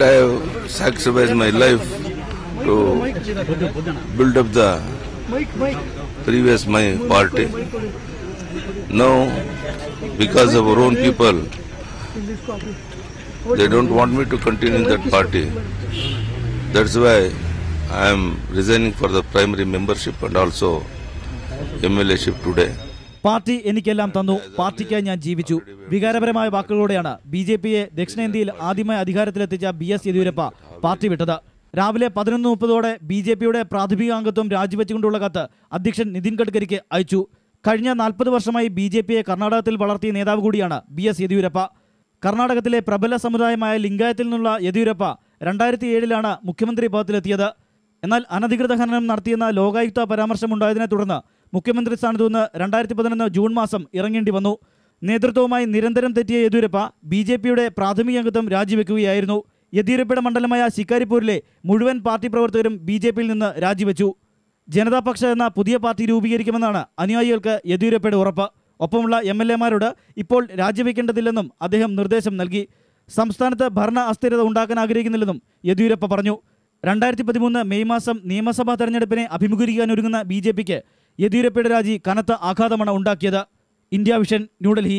I have sacrificed my life to build up the previous my party. Now, because of our own people, they don't want me to continue in that party. That's why I am resigning for the primary membership and also MLA-ship today. Party എനിക്കെല്ലാം തന്നു. പാർട്ടിക്കായി ഞാൻ ജീവിച്ചു. വികാരപരമായ വാക്കുകളോടെയാണ് B J പിയെ ദക്ഷിണേന്ത്യയിൽ ആദ്യമായി അധികാരത്തിലെത്തിച്ച B S Yediyurappa party വിട്ടത്. രാവിലെ പതിനൊന്ന് മുപ്പതോടെ ബി ജെ പിയുടെ പ്രാഥമിക അംഗത്വം രാജിവെച്ചുകൊണ്ടുള്ള കത്ത് അധ്യക്ഷൻ നിതിൻ ഗഡ്കരിക്ക് അയച്ചു. കഴിഞ്ഞ നാൽപ്പത് വർഷമായി ബി ജെ പിയെ കർണാടകത്തിൽ വളർത്തിയ നേതാവ് കൂടിയാണ് ബി എസ് യെദ്യൂരപ്പ. കർണാടകത്തിലെ പ്രബല സമുദായമായ ലിംഗായത്തിൽ നിന്നുള്ള യെദ്യൂരപ്പ രണ്ടായിരത്തി ഏഴിലാണ് മുഖ്യമന്ത്രി പദത്തിലെത്തിയത്. എന്നാൽ അനധികൃത ഖനനം നടത്തിയെന്ന ലോകായുക്ത പരാമർശമുണ്ടായതിനെ തുടർന്ന് മുഖ്യമന്ത്രി സ്ഥാനത്തു നിന്ന് രണ്ടായിരത്തി പതിനൊന്ന് ജൂൺ മാസം ഇറങ്ങേണ്ടി വന്നു. നേതൃത്വവുമായി നിരന്തരം തെറ്റിയ യെദ്യൂരപ്പ ബി ജെ പിയുടെ പ്രാഥമിക അംഗത്വം രാജിവെക്കുകയായിരുന്നു. യെദ്യൂരപ്പയുടെ മണ്ഡലമായ ശിക്കാരിപ്പൂരിലെ മുഴുവൻ പാർട്ടി പ്രവർത്തകരും ബി ജെ പിയിൽ നിന്ന് രാജിവെച്ചു. ജനതാപക്ഷ എന്ന പുതിയ പാർട്ടി രൂപീകരിക്കുമെന്നാണ് അനുയായികൾക്ക് യെദ്യൂരപ്പയുടെ ഉറപ്പ്. ഒപ്പമുള്ള എം എൽ എമാരോട് ഇപ്പോൾ രാജിവെക്കേണ്ടതില്ലെന്നും അദ്ദേഹം നിർദ്ദേശം നൽകി. സംസ്ഥാനത്ത് ഭരണ അസ്ഥിരത ഉണ്ടാക്കാൻ ആഗ്രഹിക്കുന്നില്ലെന്നും യെദ്യൂരപ്പ പറഞ്ഞു. രണ്ടായിരത്തി പതിമൂന്ന് മെയ് മാസം നിയമസഭാ തെരഞ്ഞെടുപ്പിനെ അഭിമുഖീകരിക്കാനൊരുങ്ങുന്ന ബി ജെ പിക്ക് യെദ്യൂരപ്പയുടെ രാജി കനത്ത ആഘാതമാണ് ഉണ്ടാക്കിയത്. India Vision New Delhi.